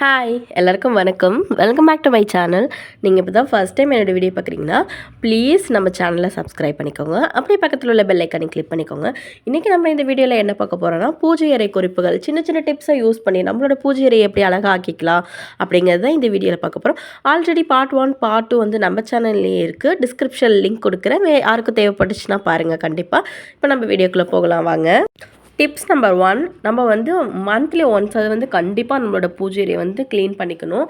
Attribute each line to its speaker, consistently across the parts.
Speaker 1: Hi எல்லாருக்கும் வணக்கம். Welcome back to my channel நீங்கள் இப்போ தான் ஃபஸ்ட் டைம் என்னோடய வீடியோ பார்க்குறீங்கன்னா ப்ளீஸ் நம்ம சேனலை சப்ஸ்கிரைப் பண்ணிக்கோங்க. அப்படியே பக்கத்தில் உள்ள பெல் ஐக்கானை கிளிக் பண்ணிக்கோங்க. இன்றைக்கி நம்ம இந்த வீடியோவில் என்ன பார்க்க போகிறோன்னா பூஜை அறை குறிப்புகள். சின்ன சின்ன டிப்ஸை யூஸ் பண்ணி நம்மளோட பூஜை அறையை எப்படி அழகாக ஆக்கிக்கலாம் அப்படிங்கிறது தான் இந்த வீடியோவில் பார்க்க போகிறோம் already part one part two வந்து நம்ம சேனல்லையே இருக்குது டிஸ்கிரிப்ஷன் லிங்க் கொடுக்குறேன். யாருக்கும் தேவைப்பட்டுச்சுன்னா பாருங்கள் கண்டிப்பாக இப்போ நம்ம வீடியோக்குள்ளே போகலாம். வாங்க. டிப்ஸ் நம்பர் ஒன் நம்ம வந்து மந்த்லி ஒன்ஸ் அது வந்து கண்டிப்பாக நம்மளோட பூஜையை வந்து க்ளீன் பண்ணிக்கணும்.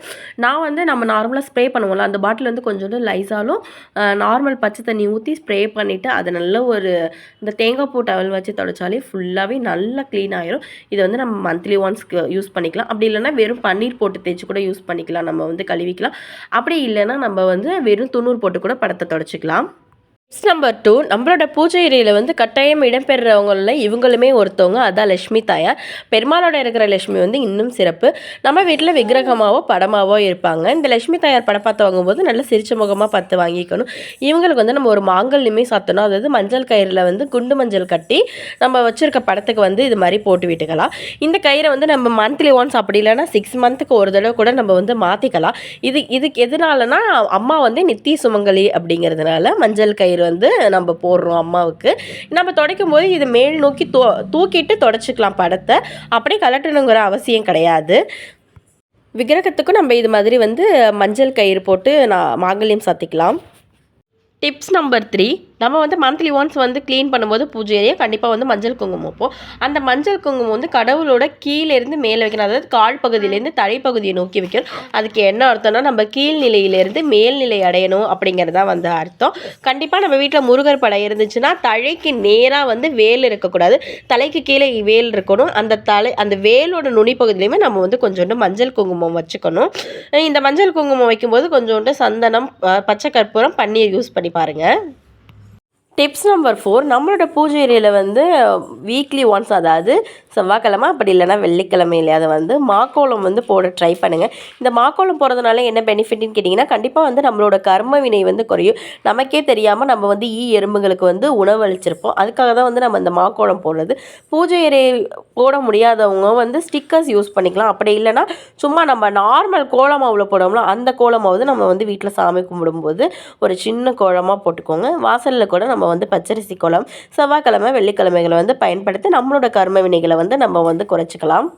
Speaker 1: நான் வந்து நம்ம நார்மலாக ஸ்ப்ரே பண்ணுவோம்ல அந்த பாட்டில் வந்து கொஞ்சோண்டு லைஸாலும் நார்மல் பச்சை தண்ணி ஊற்றி ஸ்ப்ரே பண்ணிவிட்டு அதை நல்ல ஒரு இந்த தேங்காய் பூ டவல் வச்சு தொடச்சாலே ஃபுல்லாகவே நல்லா க்ளீன் ஆயிரும். இதை வந்து நம்ம மந்த்லி ஒன்ஸ்க்கு யூஸ் பண்ணிக்கலாம். அப்படி இல்லைன்னா வெறும் பன்னீர் போட்டு தேய்ச்சி கூட யூஸ் பண்ணிக்கலாம். நம்ம வந்து கழுவிக்கலாம். அப்படி இல்லைன்னா நம்ம வந்து வெறும் துண்ணூறு போட்டு கூட படத்தை தொடச்சிக்கலாம். டிப்ஸ் நம்பர் டூ நம்மளோட பூஜை அறையில் வந்து கட்டாயம் இடம்பெறுறவங்கள இவங்களுமே ஒருத்தவங்க. அதான் லட்சுமி தாயார். பெருமாளோட இருக்கிற லட்சுமி வந்து இன்னும் சிறப்பு. நம்ம வீட்டில் விக்கிரகமாவோ படமாவோ இருப்பாங்க. இந்த லட்சுமி தாயார் படம் பார்த்து வாங்கும்போது நல்ல சிரிச்ச முகமாக பார்த்து வாங்கிக்கணும். இவங்களுக்கு வந்து நம்ம ஒரு மாங்கல்யமே சாத்தணும். அதாவது மஞ்சள் கயிறில் வந்து குண்டு மஞ்சள் கட்டி நம்ம வச்சுருக்க படத்துக்கு வந்து இது மாதிரி போட்டு விட்டுக்கலாம். இந்த கயிறை வந்து நம்ம மந்த்லி ஒன்ஸ் அப்படி இல்லைன்னா சிக்ஸ் மந்த்துக்கு ஒரு தடவை கூட நம்ம வந்து மாற்றிக்கலாம் இது இதுக்கு எதனாலனா அம்மா வந்து நித்திய சுமங்கலி அப்படிங்கிறதுனால மஞ்சள் கயிறு வந்து நம்ம போடுறோம் அம்மாவுக்கு. நம்ம துடைக்கும் போது இது மேல் நோக்கி தூ தூக்கிட்டு தொடச்சிக்கலாம் படத்தை. அப்படியே கலட்டணுங்கிற அவசியம் கிடையாது. விக்கிரகத்துக்கும் நம்ம இது மாதிரி வந்து மஞ்சள் கயிறு போட்டு நான் மாங்கல்யம் சாத்திக்கலாம். Tips number three. நம்ம வந்து மந்த்லி ஒன்ஸ் வந்து க்ளீன் பண்ணும்போது பூஜை கண்டிப்பாக வந்து மஞ்சள் குங்குமம் வைப்போம். அந்த மஞ்சள் குங்குமம் வந்து கடவுளோட கீழே இருந்து மேலே வைக்கணும். அதாவது கால் பகுதியிலேருந்து தலைப்பகுதியை நோக்கி வைக்கணும். அதுக்கு என்ன அர்த்தம்னா நம்ம கீழ்நிலையிலேருந்து மேல்நிலை அடையணும் அப்படிங்கிறது தான் வந்து அர்த்தம். கண்டிப்பாக நம்ம வீட்டில் முருகர் படம் இருந்துச்சுன்னா தலைக்கு நேராக வந்து வேல் இருக்கக்கூடாது. தலைக்கு கீழே வேல் இருக்கணும். அந்த தலை அந்த வேலோட நுனி பகுதியிலையுமே நம்ம வந்து கொஞ்சோண்டு மஞ்சள் குங்குமம் வச்சுக்கணும். இந்த மஞ்சள் குங்குமம் வைக்கும்போது கொஞ்சோண்டு சந்தனம் பச்சை கற்பூரம் பன்னீர் யூஸ் பண்ணி பாருங்கள் டிப்ஸ் நம்பர் ஃபோர் நம்மளோட பூஜை ஏரியாவில் வந்து வீக்லி ஒன்ஸ் அதாவது செவ்வாய்க்கிழமை அப்படி இல்லைன்னா வெள்ளிக்கிழமையில அதை வந்து மாக்கோலம் வந்து போட ட்ரை பண்ணுங்கள் இந்த மாக்கோலம் போடுறதுனால என்ன பெனிஃபிட்னு கேட்டிங்கன்னா கண்டிப்பாக வந்து நம்மளோட கர்ம வினை வந்து குறையும். நமக்கே தெரியாமல் நம்ம வந்து ஈ எறும்புகளுக்கு வந்து உணவு அளிச்சிருப்போம். அதுக்காக தான் வந்து நம்ம இந்த மாக்கோலம் போடுறது. பூஜை அறை போட முடியாதவங்க வந்து ஸ்டிக்கர்ஸ் யூஸ் பண்ணிக்கலாம். அப்படி இல்லைன்னா சும்மா நம்ம நார்மல் கோலமாவில் போடுவோம்ல அந்த கோலமாவது நம்ம வந்து வீட்டில் சாமி கும்பிடும்போது ஒரு சின்ன கோலமாக போட்டுக்கோங்க. வாசலில் கூட நம்ம வந்து பச்சரிசி கோலம் செவ்வாய்க்கிழமை வெள்ளிக்கிழமைகளை வந்து பயன்படுத்தி நம்மளோட கர்ம வினைகளை வந்து நம்ம வந்து குறைச்சிக்கலாம்.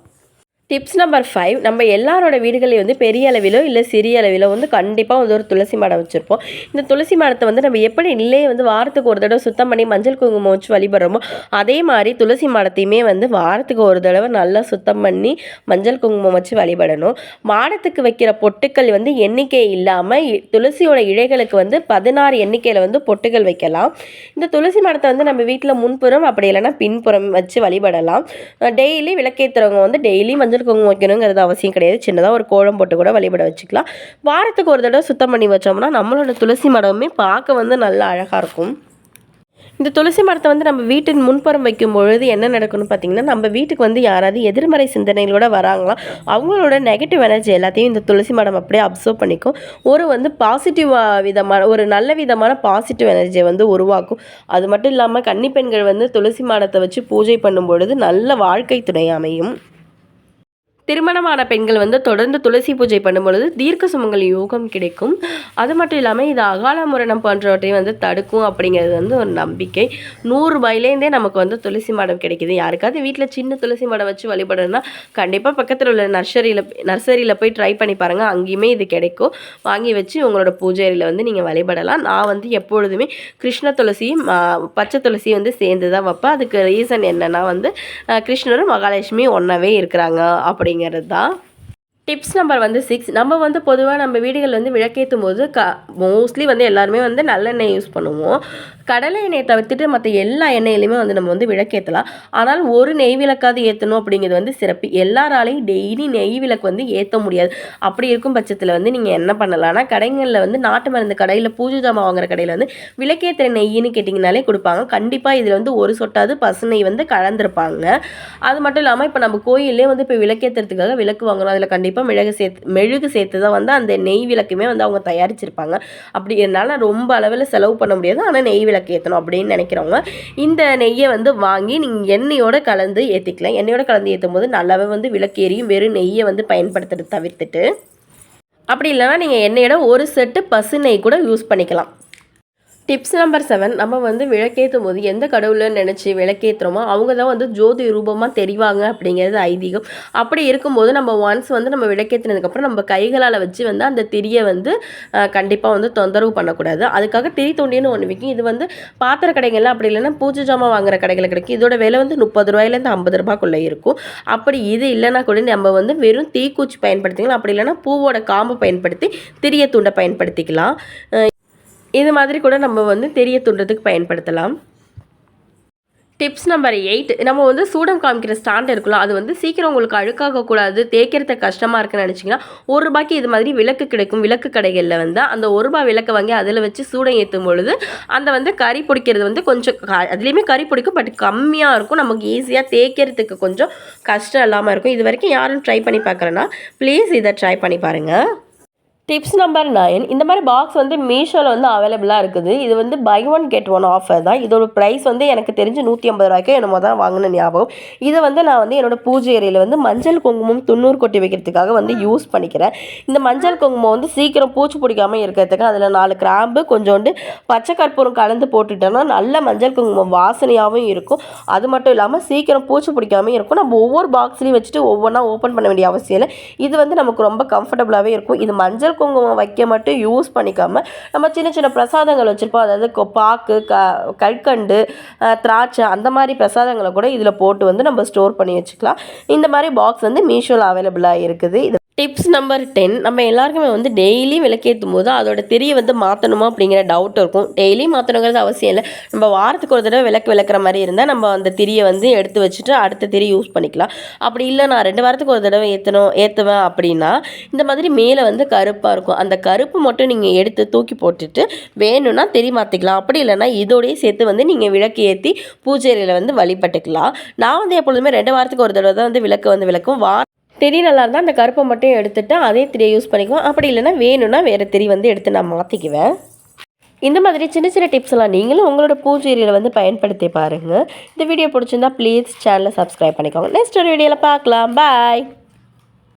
Speaker 1: டிப்ஸ் நம்பர் ஃபைவ் நம்ம எல்லாரோட வீடுகளையும் வந்து பெரிய அளவிலோ இல்லை சிறிய அளவிலோ வந்து கண்டிப்பாக வந்து ஒரு துளசி மாடம் வச்சுருப்போம். இந்த துளசி மாடத்தை வந்து நம்ம எப்படி இல்லையே வந்து வாரத்துக்கு ஒரு தடவை சுத்தம் பண்ணி மஞ்சள் குங்குமம் வச்சு வழிபடுறோமோ அதே மாதிரி துளசி மாடத்தையுமே வந்து வாரத்துக்கு ஒரு தடவை நல்லா சுத்தம் பண்ணி மஞ்சள் குங்குமம் வச்சு வழிபடணும். மாடத்துக்கு வைக்கிற பொட்டுக்கள் வந்து எண்ணிக்கை இல்லாமல் துளசியோட இழைகளுக்கு வந்து பதினாறு எண்ணிக்கையில் வந்து பொட்டுகள் வைக்கலாம். இந்த துளசி மாடத்தை வந்து நம்ம வீட்டில் முன்புறம் அப்படி இல்லைன்னா பின்புறம் வச்சு வழிபடலாம். டெய்லி விளக்கேற்றுறவங்க வந்து டெய்லி மஞ்சள் குங்குமம் வைக்கணுங்கிறது அவசியம் கிடையாது. சின்னதாக ஒரு கோலம் போட்டு கூட வழிபட வச்சுக்கலாம். வாரத்துக்கு ஒரு தடவை சுத்தம் பண்ணி வச்சோம்னா நம்மளோட துளசி மடமே பார்க்க வந்து நல்லா அழகாக இருக்கும். இந்த துளசி மரத்தை வந்து நம்ம வீட்டின் முன்புறம் வைக்கும் பொழுது என்ன நடக்கும்னு பார்த்தீங்கன்னா நம்ம வீட்டுக்கு வந்து யாராவது எதிர்மறை சிந்தனைகளோட வராங்களா அவங்களோட நெகட்டிவ் எனர்ஜி எல்லாத்தையும் இந்த துளசி மரம் அப்படியே அப்சர்வ் பண்ணிக்கும். ஒரு வந்து பாசிட்டிவ் விதமான ஒரு நல்ல விதமான பாசிட்டிவ் எனர்ஜியை வந்து உருவாக்கும். அது மட்டும் இல்லாமல் கன்னி பெண்கள் வந்து துளசி மரத்தை வச்சு பூஜை பண்ணும் பொழுது நல்ல வாழ்க்கை துணை அமையும். திருமணமான பெண்கள் வந்து தொடர்ந்து துளசி பூஜை பண்ணும்பொழுது தீர்க்க சுமங்கல் யோகம் கிடைக்கும். அது மட்டும் இல்லாமல் இது அகால மரணம் போன்றவற்றை வந்து தடுக்கும் அப்படிங்கிறது வந்து ஒரு நம்பிக்கை. நூறு ரூபாயிலேருந்தே நமக்கு வந்து துளசி மாடம் கிடைக்குது. யாருக்காவது வீட்டில் சின்ன துளசி மாடம் வச்சு வழிபடணும்னா கண்டிப்பாக பக்கத்தில் உள்ள நர்சரியில் நர்சரியில் போய் ட்ரை பண்ணி பாருங்கள் அங்கேயுமே இது கிடைக்கும். வாங்கி வச்சு உங்களோட பூஜையில் வந்து நீங்கள் வழிபடலாம். நான் வந்து எப்பொழுதுமே கிருஷ்ண துளசியும் பச்சை துளசியும் வந்து சேர்ந்து தான் வைப்பேன். அதுக்கு ரீசன் என்னென்னா வந்து கிருஷ்ணரும் மகாலட்சுமியும் ஒன்றாவே இருக்கிறாங்க அப்படிங்கிறது தான் டிப்ஸ் நம்பர் வந்து சிக்ஸ் நம்ம வந்து பொதுவாக நம்ம வீடுகள் வந்து விளக்கேற்றும் போது க மோஸ்ட்லி வந்து எல்லாருமே வந்து நல்லெண்ணெய் யூஸ் பண்ணுவோம். கடலை எண்ணெயை தவிர்த்துட்டு மற்ற எல்லா எண்ணெயிலையுமே வந்து நம்ம வந்து விளக்கேற்றலாம் ஆனால் ஒரு நெய் விளக்காவது ஏற்றணும் அப்படிங்கிறது வந்து சிறப்பு. எல்லாராலையும் டெய்லி நெய் விளக்கு வந்து ஏற்ற முடியாது. அப்படி இருக்கும் பட்சத்தில் வந்து நீங்கள் என்ன பண்ணலாம்னா கடைகளில் வந்து நாட்டு மருந்து கடையில் பூஜை ஜாமான் வாங்குற கடையில் வந்து விளக்கேற்றுற நெய்ன்னு கேட்டிங்கனாலே கொடுப்பாங்க. கண்டிப்பாக இதில் வந்து ஒரு சொட்டாவது பசு நெய் வந்து கலந்துருப்பாங்க. அது மட்டும் இல்லாமல் இப்போ நம்ம கோயிலே வந்து இப்போ விளக்கேற்றுறதுக்காக விளக்கு வாங்குறோம். அதில் கண்டிப்பாக மிளகு சேர்த்து மெழுகு சேர்த்து தான் வந்து அந்த நெய் விளக்குமே வந்து அவங்க தயாரிச்சிருப்பாங்க. அப்படி என்னால் ரொம்ப அளவில் செலவு பண்ண முடியாது. ஆனால் நெய் விளக்கு விளக்கு ஏற்றணும் அப்படின்னு நினைக்கிறவங்க இந்த நெய்யை வந்து வாங்கி நீங்கள் எண்ணெயோட கலந்து ஏற்றிக்கலாம் எண்ணெயோட கலந்து ஏற்றும் போது நல்லாவே வந்து விளக்கு எரியும் வெறும் நெய்யை வந்து பயன்படுத்துறது தவிர்த்துட்டு. அப்படி இல்லைன்னா நீங்கள் எண்ணெயோட ஒரு செட்டு பசு நெய் கூட யூஸ் பண்ணிக்கலாம். டிப்ஸ் நம்பர் செவன் நம்ம வந்து விளக்கேற்றும் போது எந்த கடவுளை நினச்சி விளக்கேற்றுறோமோ அவங்க தான் வந்து ஜோதி ரூபமாக தெரிவாங்க அப்படிங்கிறது ஐதீகம். அப்படி இருக்கும்போது நம்ம ஒன்ஸ் வந்து நம்ம விளக்கேற்றினதுக்கப்புறம் நம்ம கைகளால் வச்சு வந்து அந்த திரியை வந்து கண்டிப்பாக வந்து தொந்தரவு பண்ணக்கூடாது. அதுக்காக திரி தொண்டின்னு ஒன்று விற்கும் இது வந்து பாத்திர கடைகள்லாம் அப்படி இல்லைன்னா பூஜை ஜாமான் வாங்குற கடைகளில் கிடைக்கும். இதோட விலை வந்து முப்பது ரூபாயிலேருந்து ஐம்பது ரூபாய்க்குள்ளே இருக்கும். அப்படி இது இல்லைனா கூட நம்ம வந்து வெறும் தீக்குச்சி பயன்படுத்திக்கலாம். அப்படி இல்லைன்னா பூவோட காம்பை பயன்படுத்தி திரிய துண்டை பயன்படுத்திக்கலாம். இது மாதிரி கூட நம்ம வந்து தெரிய தூண்டுறதுக்கு பயன்படுத்தலாம். டிப்ஸ் நம்பர் எயிட் நம்ம வந்து சூடம் காமிக்கிற ஸ்டாண்ட் இருக்குல்ல அது வந்து சீக்கிரம் உங்களுக்கு அழுக்காகக்கூடாது தேய்க்கிறது கஷ்டமாக இருக்குன்னு நினச்சிங்கன்னா ஒரு ரூபாய்க்கு இது மாதிரி விளக்கு கிடைக்கும். விளக்கு கடைகளில் வந்து அந்த ஒரு ரூபாய் விளக்கை வாங்கி அதில் வச்சு சூடம் ஏற்றும் பொழுது அந்த வந்து கறி பிடிக்கிறது வந்து கொஞ்சம் அதுலேயுமே கறி பிடிக்கும் பட் கம்மியாக இருக்கும். நமக்கு ஈஸியாக தேய்க்கிறதுக்கு கொஞ்சம் கஷ்டம் இல்லாமல் இருக்கும். இது வரைக்கும் யாரும் ட்ரை பண்ணி பார்க்குறேன்னா ப்ளீஸ் இதை ட்ரை பண்ணி பாருங்கள் டிப்ஸ் நம்பர் நைன் இந்த மாதிரி பாக்ஸ் வந்து மீஷோவில் வந்து அவைலபிளாக இருக்குது. இது வந்து buy one get one offer தான். இதோட ப்ரைஸ் வந்து எனக்கு தெரிஞ்சு நூற்றி ஐம்பது ரூபாய்க்கு என்னமோ தான் வாங்கின ஞாபகம். இதை வந்து நான் வந்து என்னோடய பூஜை ஏரியில் வந்து மஞ்சள் குங்குமம் துண்ணூறு கொட்டி வைக்கிறதுக்காக வந்து யூஸ் பண்ணிக்கிறேன். இந்த மஞ்சள் குங்குமம் வந்து சீக்கிரம் பூச்சி பிடிக்காமல் இருக்கிறதுக்கு அதில் நாலு கிராம்பு கொஞ்சோண்டு பச்சை கற்பூரம் கலந்து போட்டுட்டோன்னா நல்ல மஞ்சள் குங்குமம் வாசனையாகவும் இருக்கும். அது மட்டும் இல்லாமல் சீக்கிரம் பூச்சி பிடிக்காமல் இருக்கும். நம்ம ஒவ்வொரு பாக்ஸ்லையும் வச்சுட்டு ஒவ்வொன்றா ஓப்பன் பண்ண வேண்டிய அவசியம் இல்லை. இது வந்து நமக்கு ரொம்ப கம்ஃபர்டபுளாகவே இருக்கும். இது மஞ்சள் குங்குமம் வைக்க மட்டும் யூஸ் பண்ணிக்காமல் நம்ம சின்ன சின்ன பிரசாதங்கள் வச்சுருப்போம். அதாவது பாக்கு க கற்கண்டு திராட்சை அந்த மாதிரி பிரசாதங்களை கூட இதில் போட்டு வந்து நம்ம ஸ்டோர் பண்ணி வச்சுக்கலாம். இந்த மாதிரி பாக்ஸ் வந்து மீஷோவில் அவைலபிளாக இருக்குது. இது டிப்ஸ் நம்பர் டென் நம்ம எல்லாருக்குமே வந்து டெய்லி விளக்கேற்றும் போது அதோட திரியை வந்து மாற்றணுமா அப்படிங்கிற டவுட் இருக்கும். டெய்லி மாற்றணுங்கிறது அவசியம் இல்லை. நம்ம வாரத்துக்கு ஒரு தடவை விளக்கு விளக்குற மாதிரி இருந்தால் நம்ம அந்த திரியை வந்து எடுத்து வச்சுட்டு அடுத்த திரி யூஸ் பண்ணிக்கலாம். அப்படி இல்லை நான் ரெண்டு வாரத்துக்கு ஒரு தடவை ஏற்றணும் ஏற்றுவேன் அப்படின்னா இந்த மாதிரி மேலே வந்து கருப்பாக இருக்கும். அந்த கருப்பு மட்டும் நீங்கள் எடுத்து தூக்கி போட்டுட்டு வேணும்னா திரி மாற்றிக்கலாம் அப்படி இல்லைன்னா இதோடய சேர்த்து வந்து நீங்கள் விளக்கு ஏற்றி பூஜையில் வந்து வழிபட்டுக்கலாம். நான் வந்து எப்பொழுதுமே ரெண்டு வாரத்துக்கு ஒரு தடவை தான் வந்து விளக்கு வந்து விளக்கும். வா திரி நல்லா இருந்தால் அந்த கருப்பை மட்டும் எடுத்துகிட்டு அதே திரியை யூஸ் பண்ணிக்குவோம். அப்படி இல்லைன்னா வேணும்னா வேறு திரி வந்து எடுத்து நான் மாற்றிக்குவேன் இந்த மாதிரி சின்ன சின்ன டிப்ஸ் எல்லாம் நீங்களும் உங்களோட பூஜையில் வந்து பயன்படுத்தி பாருங்கள் இந்த வீடியோ பிடிச்சிருந்தா ப்ளீஸ் சேனலை சப்ஸ்கிரைப் பண்ணிக்கோங்க. நெக்ஸ்ட் ஒரு வீடியோவில் பார்க்கலாம். பாய்